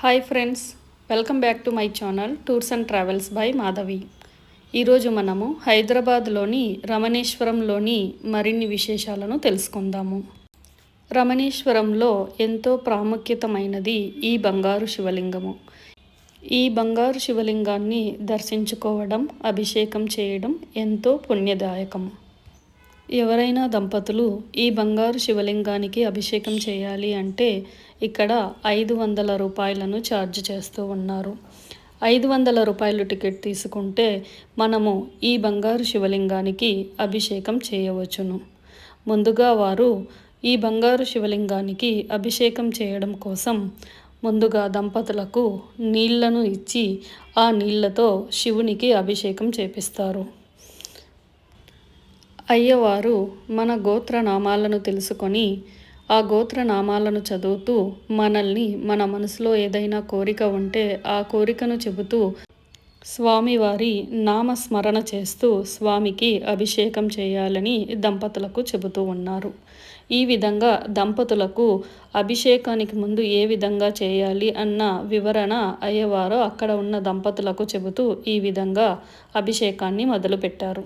Hi friends welcome back to my channel tours and travels by Madhavi. ఈరోజు మనము హైదరాబాద్లోని రమణేశ్వరంలోని మరిన్ని విశేషాలను తెలుసుకుందాము. రమణేశ్వరంలో ఎంతో ప్రాముఖ్యతమైనది ఈ బంగారు శివలింగము. ఈ బంగారు శివలింగాన్ని దర్శించుకోవడం అభిషేకం చేయడం ఎంతో పుణ్యదాయకము. ఎవరైనా దంపతులు ఈ బంగారు శివలింగానికి అభిషేకం చేయాలి అంటే ఇక్కడ ఐదు వందల రూపాయలను ఛార్జ్ చేస్తూ ఉన్నారు. ఐదు వందల రూపాయలు టికెట్ తీసుకుంటే మనము ఈ బంగారు శివలింగానికి అభిషేకం చేయవచ్చును. ముందుగా వారు ఈ బంగారు శివలింగానికి అభిషేకం చేయడం కోసం ముందుగా దంపతులకు నీళ్ళను ఇచ్చి ఆ నీళ్ళతో శివునికి అభిషేకం చేపిస్తారు. అయ్యవారు మన గోత్రనామాలను తెలుసుకొని ఆ గోత్ర నామాలను చదువుతూ మనల్ని మన మనసులో ఏదైనా కోరిక ఉంటే ఆ కోరికను చెబుతూ స్వామివారి నామస్మరణ చేస్తూ స్వామికి అభిషేకం చేయాలని దంపతులకు చెబుతూ ఉన్నారు. ఈ విధంగా దంపతులకు అభిషేకానికి ముందు ఏ విధంగా చేయాలి అన్న వివరణ అయ్యవారు అక్కడ ఉన్న దంపతులకు చెబుతూ ఈ విధంగా అభిషేకాన్ని మొదలుపెట్టారు.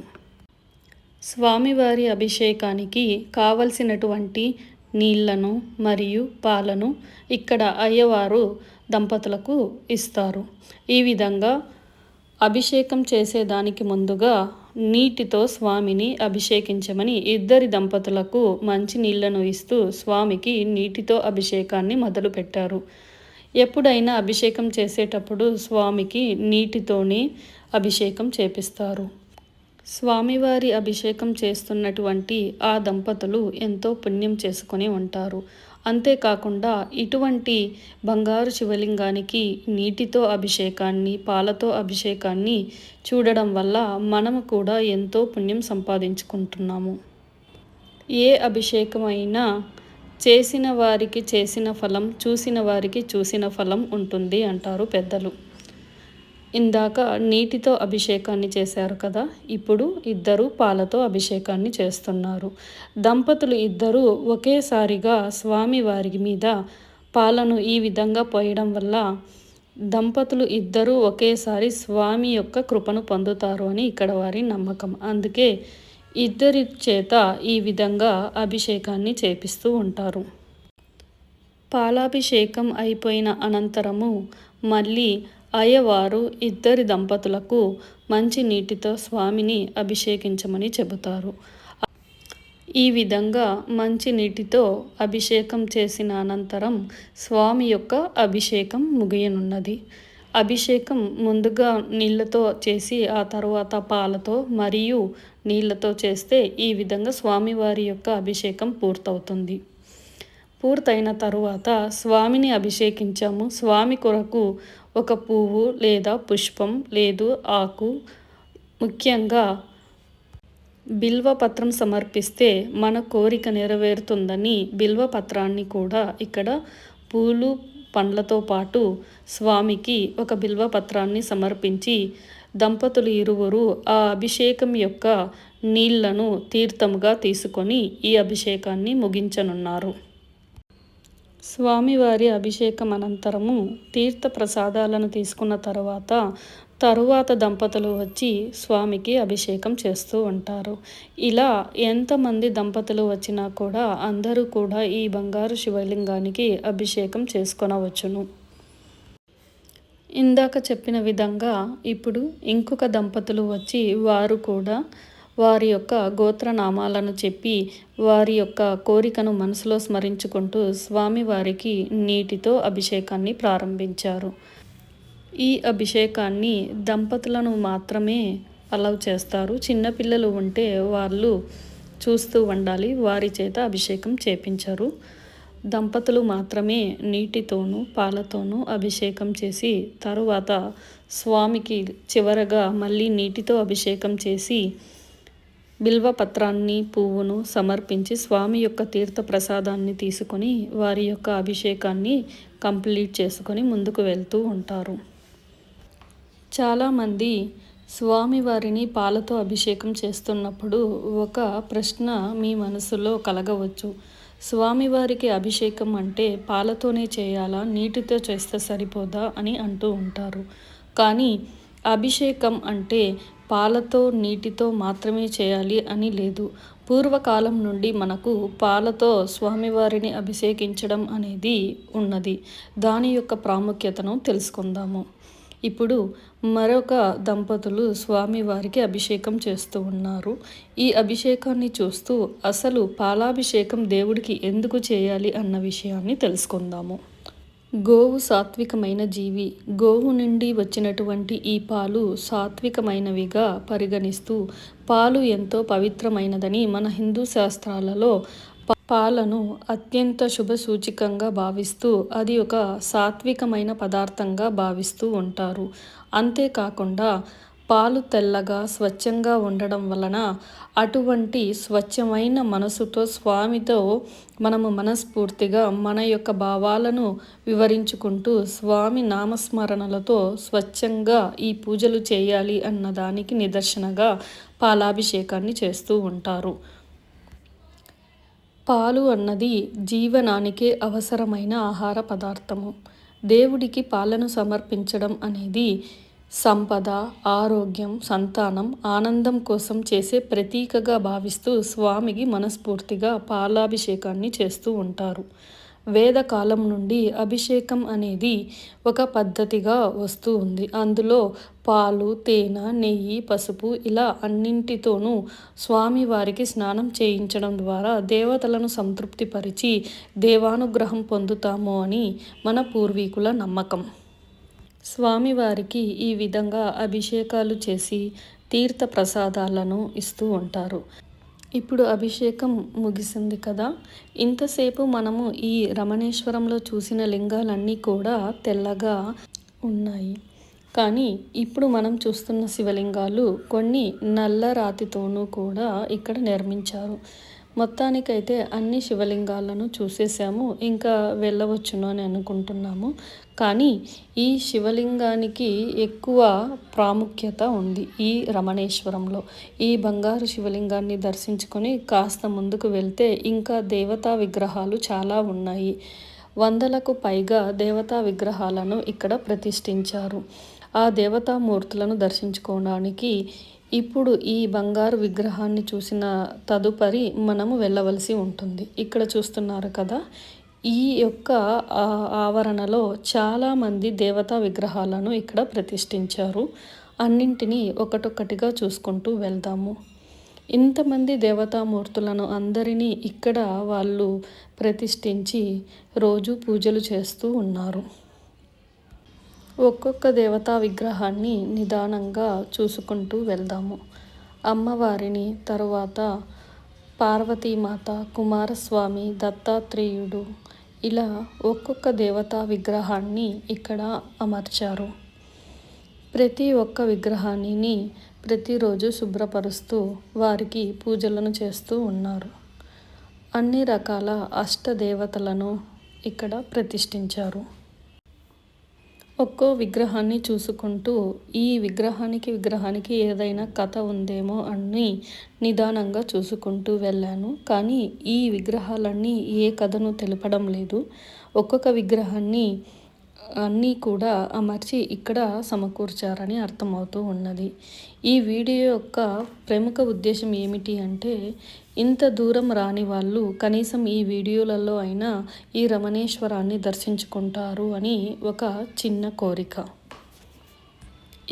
స్వామివారి అభిషేకానికి కావలసినటువంటి నీళ్ళను మరియు పాలను ఇక్కడ అయ్యవారు దంపతులకు ఇస్తారు. ఈ విధంగా అభిషేకం చేసేదానికి ముందుగా నీటితో స్వామిని అభిషేకించమని ఇద్దరి దంపతులకు మంచి నీళ్ళను ఇస్తూ స్వామికి నీటితో అభిషేకాన్ని మొదలుపెట్టారు ఎప్పుడైనా అభిషేకం చేసేటప్పుడు స్వామికి నీటితోనే అభిషేకం చేపిస్తారు. స్వామివారి అభిషేకం చేస్తున్నటువంటి ఆ దంపతులు ఎంతో పుణ్యం చేసుకొని ఉంటారు. అంతేకాకుండా ఇటువంటి బంగారు శివలింగానికి నీటితో అభిషేకాన్ని పాలతో అభిషేకాన్ని చూడడం వల్ల మనము కూడా ఎంతో పుణ్యం సంపాదించుకుంటున్నాము. ఏ అభిషేకమైనా చేసిన వారికి చేసిన ఫలం చూసిన వారికి చూసిన ఫలం ఉంటుంది అంటారు పెద్దలు. ఇందాక నీటితో అభిషేకాన్ని చేశారు కదా ఇప్పుడు ఇద్దరు పాలతో అభిషేకాన్ని చేస్తున్నారు. దంపతులు ఇద్దరూ ఒకేసారిగా స్వామి వారి మీద పాలను ఈ విధంగా పోయడం వల్ల దంపతులు ఇద్దరూ ఒకేసారి స్వామి యొక్క కృపను పొందుతారు అని ఇక్కడ వారి నమ్మకం. అందుకే ఇద్దరి చేత ఈ విధంగా అభిషేకాన్ని చేపిస్తూ ఉంటారు. పాలాభిషేకం అయిపోయిన అనంతరము మళ్ళీ అయ్యవారు ఇద్దరి దంపతులకు మంచి నీటితో స్వామిని అభిషేకించమని చెబుతారు. ఈ విధంగా మంచి నీటితో అభిషేకం చేసిన అనంతరం స్వామి యొక్క అభిషేకం ముగియనున్నది. అభిషేకం ముందుగా నీళ్ళతో చేసి ఆ తర్వాత పాలతో మరియు నీళ్ళతో చేస్తే ఈ విధంగా స్వామివారి యొక్క అభిషేకం పూర్తవుతుంది. పూర్తయిన తరువాత స్వామిని అభిషేకించాము. స్వామి కొరకు ఒక పువ్వు లేదా పుష్పం లేదు ఆకు ముఖ్యంగా బిల్వపత్రం సమర్పిస్తే మన కోరిక నెరవేరుతుందని బిల్వపత్రాన్ని కూడా ఇక్కడ పూలు పండ్లతో పాటు స్వామికి ఒక బిల్వపత్రాన్ని సమర్పించి దంపతులు ఇరువురు ఆ అభిషేకం యొక్క నీళ్ళను తీర్థముగా తీసుకొని ఈ అభిషేకాన్ని ముగించనున్నారు. స్వామివారి అభిషేకం అనంతరము తీర్థ ప్రసాదాలను తీసుకున్న తర్వాత తరువాత దంపతులు వచ్చి స్వామికి అభిషేకం చేస్తూ ఉంటారు. ఇలా ఎంతమంది దంపతులు వచ్చినా కూడా అందరూ కూడా ఈ బంగారు శివలింగానికి అభిషేకం చేసుకొనవచ్చును. ఇందాక చెప్పిన విధంగా ఇప్పుడు ఇంకొక దంపతులు వచ్చి వారు కూడా వారి యొక్క గోత్రనామాలను చెప్పి వారి యొక్క కోరికను మనసులో స్మరించుకుంటూ స్వామివారికి నీటితో అభిషేకాన్ని ప్రారంభించారు. ఈ అభిషేకాన్ని దంపతులను మాత్రమే అలవ్ చేస్తారు. చిన్నపిల్లలు ఉంటే వాళ్ళు చూస్తూ ఉండాలి. వారి చేత అభిషేకం చేపించరు. దంపతులు మాత్రమే నీటితోనూ పాలతోనూ అభిషేకం చేసి తరువాత స్వామికి చివరగా మళ్ళీ నీటితో అభిషేకం చేసి బిల్వపత్రాన్ని పువ్వును సమర్పించి స్వామి యొక్క తీర్థ ప్రసాదాన్ని తీసుకొని వారి యొక్క అభిషేకాన్ని కంప్లీట్ చేసుకొని ముందుకు వెళ్తూ ఉంటారు. చాలామంది స్వామివారిని పాలతో అభిషేకం చేస్తున్నప్పుడు ఒక ప్రశ్న మీ మనసులో కలగవచ్చు. స్వామివారికి అభిషేకం అంటే పాలతోనే చేయాలా నీటితో చేస్తే సరిపోదా అని అంటూ ఉంటారు. కానీ అభిషేకం అంటే పాలతో నీటితో మాత్రమే చేయాలి అని లేదు. పూర్వకాలం నుండి మనకు పాలతో స్వామివారిని అభిషేకించడం అనేది ఉన్నది. దాని యొక్క ప్రాముఖ్యతను తెలుసుకుందాము. ఇప్పుడు మరొక దంపతులు స్వామివారికి అభిషేకం చేస్తూ ఉన్నారు. ఈ అభిషేకాన్ని చూస్తూ అసలు పాలాభిషేకం దేవుడికి ఎందుకు చేయాలి అన్న విషయాన్ని తెలుసుకుందాము. గోవు సాత్వికమైన జీవి. గోవు నుండి వచ్చినటువంటి ఈ పాలు సాత్వికమైనవిగా పరిగణిస్తూ పాలు ఎంతో పవిత్రమైనదని మన హిందూ శాస్త్రాలలో పాలను అత్యంత శుభ సూచికంగా భావిస్తూ అది ఒక సాత్వికమైన పదార్థంగా భావిస్తూ ఉంటారు. అంతేకాకుండా పాలు తెల్లగా స్వచ్ఛంగా ఉండడం వలన అటువంటి స్వచ్ఛమైన మనసుతో స్వామితో మనము మనస్ఫూర్తిగా మన యొక్క భావాలను వివరించుకుంటూ స్వామి నామస్మరణలతో స్వచ్ఛంగా ఈ పూజలు చేయాలి అన్నదానికి నిదర్శనగా పాలాభిషేకాన్ని చేస్తూ ఉంటారు. పాలు అన్నది జీవనానికే అవసరమైన ఆహార పదార్థము. దేవుడికి పాలను సమర్పించడం అనేది సంపద ఆరోగ్యం సంతానం ఆనందం కోసం చేసే ప్రతీకగా భావిస్తూ స్వామికి మనస్ఫూర్తిగా పాలాభిషేకాన్ని చేస్తూ ఉంటారు. వేదకాలం నుండి అభిషేకం అనేది ఒక పద్ధతిగా వస్తూ ఉంది. అందులో పాలు తేనె నెయ్యి పసుపు ఇలా అన్నింటితోనూ స్వామివారికి స్నానం చేయించడం ద్వారా దేవతలను సంతృప్తిపరిచి దేవానుగ్రహం పొందుతాము అని మన పూర్వీకుల నమ్మకం. స్వామివారికి ఈ విధంగా అభిషేకాలు చేసి తీర్థ ప్రసాదాలను ఇస్తూ ఉంటారు. ఇప్పుడు అభిషేకం ముగిసింది కదా. ఇంతసేపు మనము ఈ రమణేశ్వరంలో చూసిన లింగాలన్నీ కూడా తెల్లగా ఉన్నాయి. కానీ ఇప్పుడు మనం చూస్తున్న శివలింగాలు కొన్ని నల్ల రాతితోనూ కూడా ఇక్కడ నిర్మించారు. మొత్తానికైతే అన్ని శివలింగాలను చూసేసాము ఇంకా వెళ్ళవచ్చును అని అనుకుంటున్నాము. కానీ ఈ శివలింగానికి ఎక్కువ ప్రాముఖ్యత ఉంది ఈ రమణేశ్వరంలో. ఈ బంగారు శివలింగాన్ని దర్శించుకొని కాస్త ముందుకు వెళ్తే ఇంకా దేవతా విగ్రహాలు చాలా ఉన్నాయి. వందలకు పైగా దేవతా విగ్రహాలను ఇక్కడ ప్రతిష్ఠించారు. ఆ దేవతామూర్తులను దర్శించుకోవడానికి ఇప్పుడు ఈ బంగారు విగ్రహాన్ని చూసిన తదుపరి మనము వెళ్ళవలసి ఉంటుంది. ఇక్కడ చూస్తున్నారు కదా ఈ యొక్క ఆవరణలో చాలామంది దేవతా విగ్రహాలను ఇక్కడ ప్రతిష్ఠించారు. అన్నింటినీ ఒకటొక్కటిగా చూసుకుంటూ వెళ్దాము. ఇంతమంది దేవతామూర్తులను అందరినీ ఇక్కడ వాళ్ళు ప్రతిష్ఠించి రోజు పూజలు చేస్తూ ఉన్నారు. ఒక్కొక్క దేవతా విగ్రహాన్ని నిదానంగా చూసుకుంటూ వెళ్దాము. అమ్మవారిని తరువాత పార్వతీమాత కుమారస్వామి దత్తాత్రేయుడు ఇలా ఒక్కొక్క దేవతా విగ్రహాన్ని ఇక్కడ అమర్చారు. ప్రతి ఒక్క విగ్రహాన్ని ప్రతిరోజు శుభ్రపరుస్తూ వారికి పూజలను చేస్తూ ఉన్నారు. అన్ని రకాల అష్టదేవతలను ఇక్కడ ప్రతిష్ఠించారు. ఒక్కో విగ్రహాన్ని చూసుకుంటూ ఈ విగ్రహానికి విగ్రహానికి ఏదైనా కథ ఉందేమో అని నిదానంగా చూసుకుంటూ వెళ్ళాను. కానీ ఈ విగ్రహాలన్నీ ఏ కథను తెలపడం లేదు. ఒక్కొక్క విగ్రహాన్ని అన్నీ కూడా అమర్చి ఇక్కడ సమకూర్చారని అర్థమవుతూ ఉన్నది. ఈ వీడియో యొక్క ప్రముఖ ఉద్దేశం ఏమిటి అంటే ఇంత దూరం రాని వాళ్ళు కనీసం ఈ వీడియోలలో అయినా ఈ రమణేశ్వరాన్ని దర్శించుకుంటారు అని ఒక చిన్న కోరిక.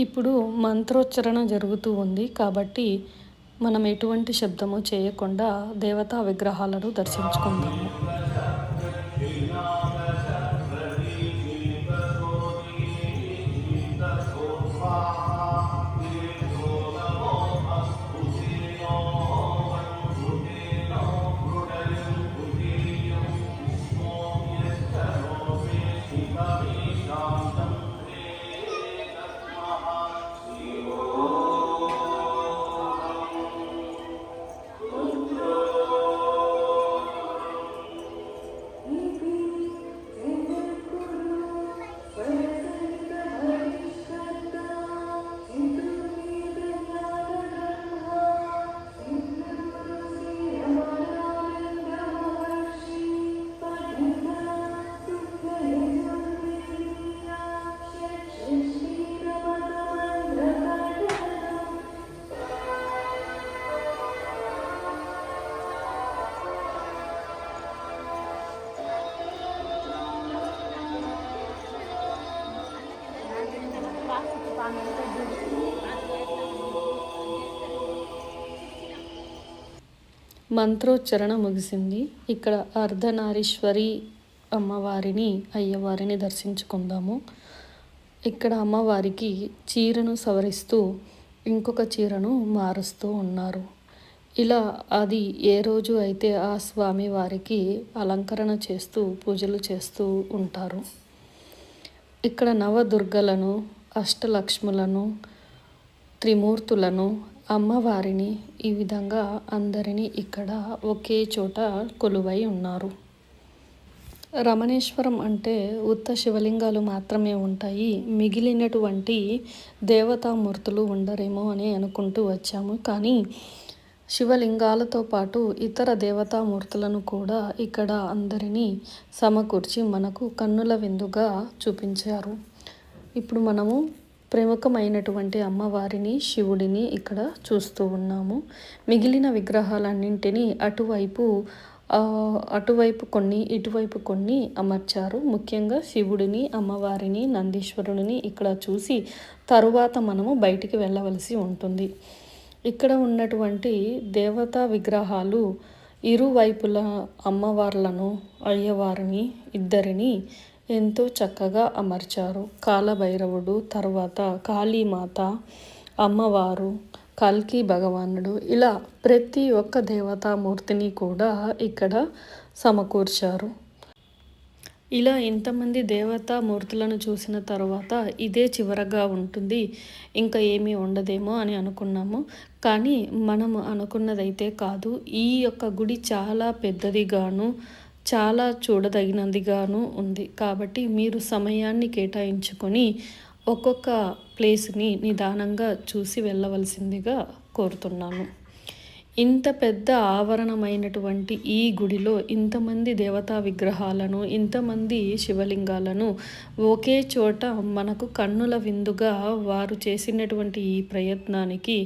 ఇప్పుడు మంత్రోచ్చరణ జరుగుతూ ఉంది కాబట్టి మనం ఎటువంటి శబ్దము చేయకుండా దేవతా విగ్రహాలను దర్శించుకుందాము. మంత్రోచ్చరణ ముగిసింది ఇక్కడ అర్ధనారీశ్వరి అమ్మవారిని అయ్యవారిని దర్శించుకుందాము. ఇక్కడ అమ్మవారికి చీరను సవరిస్తూ ఇంకొక చీరను మారుస్తూ ఉన్నారు. ఇలా అది ఏ రోజు అయితే ఆ స్వామి వారికి అలంకరణ చేస్తూ పూజలు చేస్తూ ఉంటారు. ఇక్కడ నవదుర్గలను అష్టలక్ష్ములను త్రిమూర్తులను అమ్మవారిని ఈ విధంగా అందరినీ ఇక్కడ ఒకే చోట కొలువై ఉన్నారు. రమణేశ్వరం అంటే ఉత్త శివలింగాలు మాత్రమే ఉంటాయి. మిగిలినటువంటి దేవతామూర్తులు ఉండరేమో అని అనుకుంటూ వచ్చాము. కానీ శివలింగాలతో పాటు ఇతర దేవతామూర్తులను కూడా ఇక్కడ అందరినీ సమకూర్చి మనకు కన్నుల విందుగా చూపించారు. ఇప్పుడు మనము ప్రముఖమైనటువంటి అమ్మవారిని శివుడిని ఇక్కడ చూస్తూ ఉన్నాము. మిగిలిన విగ్రహాలన్నింటినీ అటువైపు అటువైపు కొన్ని ఇటువైపు కొన్ని అమర్చారు. ముఖ్యంగా శివుడిని అమ్మవారిని నందీశ్వరుడిని ఇక్కడ చూసి తరువాత మనము బయటికి వెళ్ళవలసి ఉంటుంది. ఇక్కడ ఉన్నటువంటి దేవతా విగ్రహాలు ఇరువైపుల అమ్మవార్లను అయ్యవారిని ఇద్దరిని ఎంతో చక్కగా అమర్చారు. కాలభైరవుడు తర్వాత కాళీమాత అమ్మవారు కల్కి భగవానుడు. ఇలా ప్రతి ఒక్క దేవతామూర్తిని కూడా ఇక్కడ సమకూర్చారు. ఇలా ఇంతమంది దేవతామూర్తులను చూసిన తర్వాత ఇదే చివరగా ఉంటుంది. ఇంకా ఏమీ ఉండదేమో అని అనుకున్నాము. కానీ మనము అనుకున్నదైతే కాదు. ఈ యొక్క గుడి చాలా పెద్దదిగాను చాలా చూడదగినదిగాను ఉంది. కాబట్టి మీరు సమయాన్ని కేటాయించుకొని ఒక్కొక్క ప్లేస్ని నిదానంగా చూసి వెళ్ళవలసిందిగా కోరుతున్నాను. ఇంత పెద్ద ఆవరణమైనటువంటి ఈ గుడిలో ఇంతమంది దేవతా విగ్రహాలను ఇంతమంది శివలింగాలను ఒకే చోట మనకు కన్నుల విందుగా వారు చేసినటువంటి ఈ ప్రయత్నానికి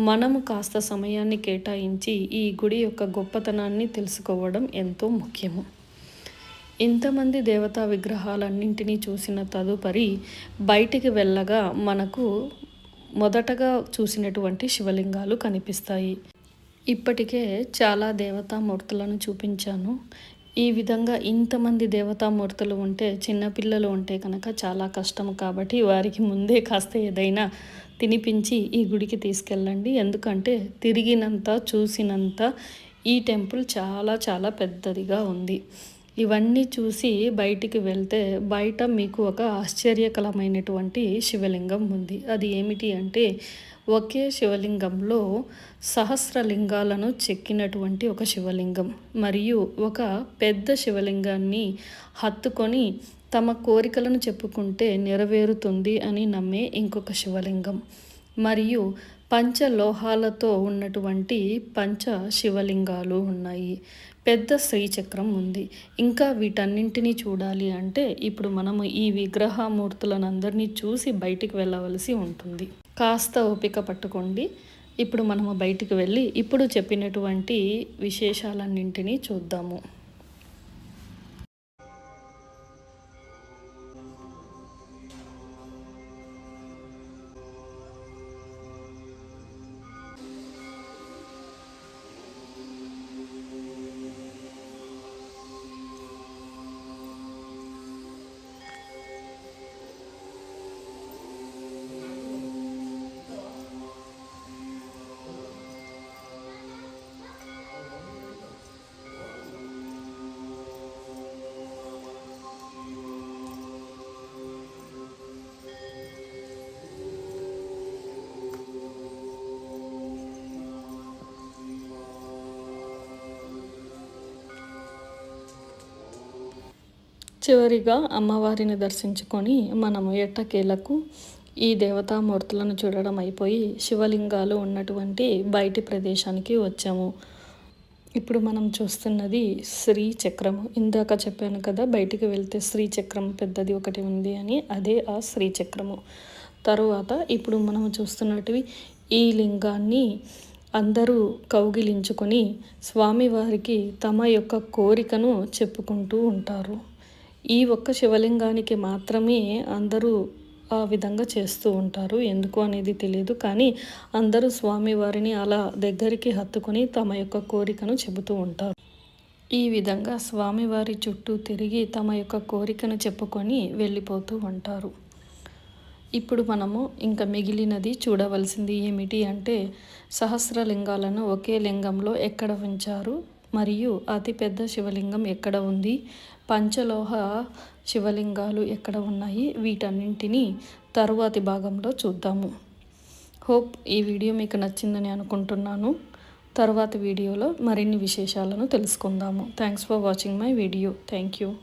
మనము కాస్త సమయాన్ని కేటాయించి ఈ గుడి యొక్క గొప్పతనాన్ని తెలుసుకోవడం ఎంతో ముఖ్యము. ఇంతమంది దేవతా విగ్రహాలన్నింటినీ చూసిన తదుపరి బయటికి వెళ్ళగా మనకు మొదటగా చూసినటువంటి శివలింగాలు కనిపిస్తాయి. ఇప్పటికే చాలా దేవతామూర్తులను చూపించాను. ఈ విధంగా ఇంతమంది దేవతామూర్తులు ఉంటే చిన్నపిల్లలు ఉంటే కనుక చాలా కష్టం కాబట్టి వారికి ముందే కాస్త ఏదైనా తినిపించి ఈ గుడికి తీసుకెళ్ళండి. ఎందుకంటే తిరిగినంత చూసినంత ఈ టెంపుల్ చాలా చాలా పెద్దదిగా ఉంది. ఇవన్నీ చూసి బయటికి వెళ్తే బయట మీకు ఒక ఆశ్చర్యకరమైనటువంటి శివలింగం ఉంది. అది ఏమిటి అంటే ఒకే శివలింగంలో సహస్రలింగాలను చెక్కినటువంటి ఒక శివలింగం. మరియు ఒక పెద్ద శివలింగాన్ని హత్తుకొని తమ కోరికలను చెప్పుకుంటే నెరవేరుతుంది అని నమ్మే ఇంకొక శివలింగం. మరియు పంచలోహాలతో ఉన్నటువంటి పంచ శివలింగాలు ఉన్నాయి. పెద్ద శ్రీచక్రం ఉంది. ఇంకా వీటన్నింటినీ చూడాలి అంటే ఇప్పుడు మనము ఈ విగ్రహమూర్తులను అందరినీ చూసి బయటికి వెళ్ళవలసి ఉంటుంది. కాస్త ఓపిక పట్టుకోండి. ఇప్పుడు మనము బయటికి వెళ్ళి ఇప్పుడు చెప్పినటువంటి విశేషాలన్నింటినీ చూద్దాము. చివరిగా అమ్మవారిని దర్శించుకొని మనము ఎట్టకేలకు ఈ దేవతామూర్తులను చూడడం అయిపోయి శివలింగాలు ఉన్నటువంటి బయటి ప్రదేశానికి వచ్చాము. ఇప్పుడు మనం చూస్తున్నది శ్రీ చక్రము ఇందాక చెప్పాను కదా బయటికి వెళ్తే శ్రీ చక్రం పెద్దది ఒకటి ఉంది అని అదే ఆ శ్రీ చక్రము. తరువాత ఇప్పుడు మనం చూస్తున్నటివి ఈ లింగాన్ని అందరూ కౌగిలించుకొని స్వామివారికి తమ యొక్క కోరికను చెప్పుకుంటూ ఉంటారు. ఈ ఒక్క శివలింగానికి మాత్రమే అందరూ ఆ విధంగా చేస్తూ ఉంటారు. ఎందుకు అనేది తెలియదు కానీ అందరూ స్వామివారిని అలా దగ్గరికి హత్తుకొని తమ యొక్క కోరికను చెబుతూ ఉంటారు. ఈ విధంగా స్వామివారి చుట్టూ తిరిగి తమ యొక్క కోరికను చెప్పుకొని వెళ్ళిపోతూ ఉంటారు. ఇప్పుడు మనము ఇంకా మిగిలినది చూడవలసింది ఏమిటి అంటే సహస్రలింగాలను ఒకే లింగంలో ఎక్కడ ఉంచారు? మరియు అతిపెద్ద శివలింగం ఎక్కడ ఉంది? పంచలోహ శివలింగాలు ఎక్కడ ఉన్నాయి? వీటన్నింటినీ తరువాతి భాగంలో చూద్దాము. హోప్ ఈ వీడియో మీకు నచ్చిందని అనుకుంటున్నాను. తర్వాత వీడియోలో మరిన్ని విశేషాలను తెలుసుకుందాము. Thanks for watching my video. Thank you.